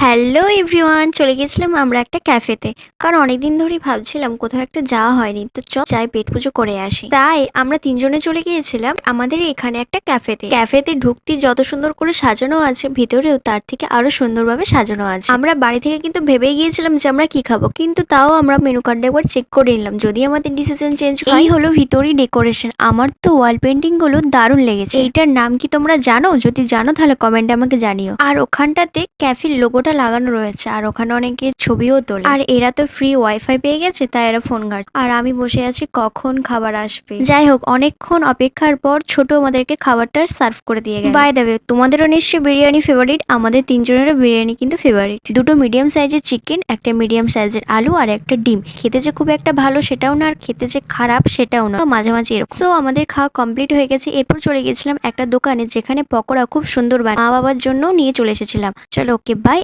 Hello everyone, চলে গেছিলাম আমরা একটা ক্যাফেতে। কারণ অনেকদিন ধরেই ভাবছিলাম কোথাও একটা যাওয়া হয়নি, তো চ যাই পেট পুজো করে আসি। তাই আমরা তিনজনে চলে গিয়েছিলাম আমাদের এখানে একটা ক্যাফেতে। ক্যাফেতে ঢুকতে যত সুন্দর করে সাজানো আছে, ভিতরেও তার থেকে আরও সুন্দরভাবে সাজানো আছে। আমরা বাড়ি থেকে কিন্তু ভেবেই গিয়েছিলাম যে আমরা কি খাব, কিন্তু তাও আমরা মেনু কার্ডে একবার চেক করে নিলাম, যদি আমাদের ডিসিশন চেঞ্জ এই হলো ভিতরই ডেকোরেশন আমার তো ওয়াল পেন্টিংগুলো দারুণ লেগেছে। এইটার নাম কি তোমরা জানো? যদি জানো তাহলে কমেন্টে আমাকে জানিও। আর ওখানটাতে ক্যাফের লোগোটা লাগানো রয়েছে, আর ওখানে অনেকে ছবিও তোলে। আর এরা তো ফ্রি ওয়াইফাই পেয়ে গেছে, তাই এরা ফোন ঘাট আর আমি বসে আছি, কখন খাবার আসবে? যাই হোক, অনেকক্ষণ অপেক্ষার পর ছোট আমাদেরকে খাবারটা সার্ভ করে দিয়ে গেল। বাই দেবে তোমাদেরও নিশ্চয়ই বিরিয়ানি ফেভারিট আমাদের তিনজনেরও বিরিয়ানি কিন্তু ফেভারিট দুটো মিডিয়াম সাইজের চিকেন একটা মিডিয়াম সাইজের আলু, আর একটা ডিম। খেতে যে খুব একটা ভালো সেটাও না, আর খেতে যে খারাপ সেটাও না। তো মাঝামাঝি এরকম। সো আমাদের খাওয়া কমপ্লিট হয়ে গেছে। এরপর চলে গেছিলাম একটা দোকানে, যেখানে পকোড়া খুব সুন্দর বানায়। মা বাবার জন্য নিয়ে চলে এসেছিলাম। চলো ওকে বাই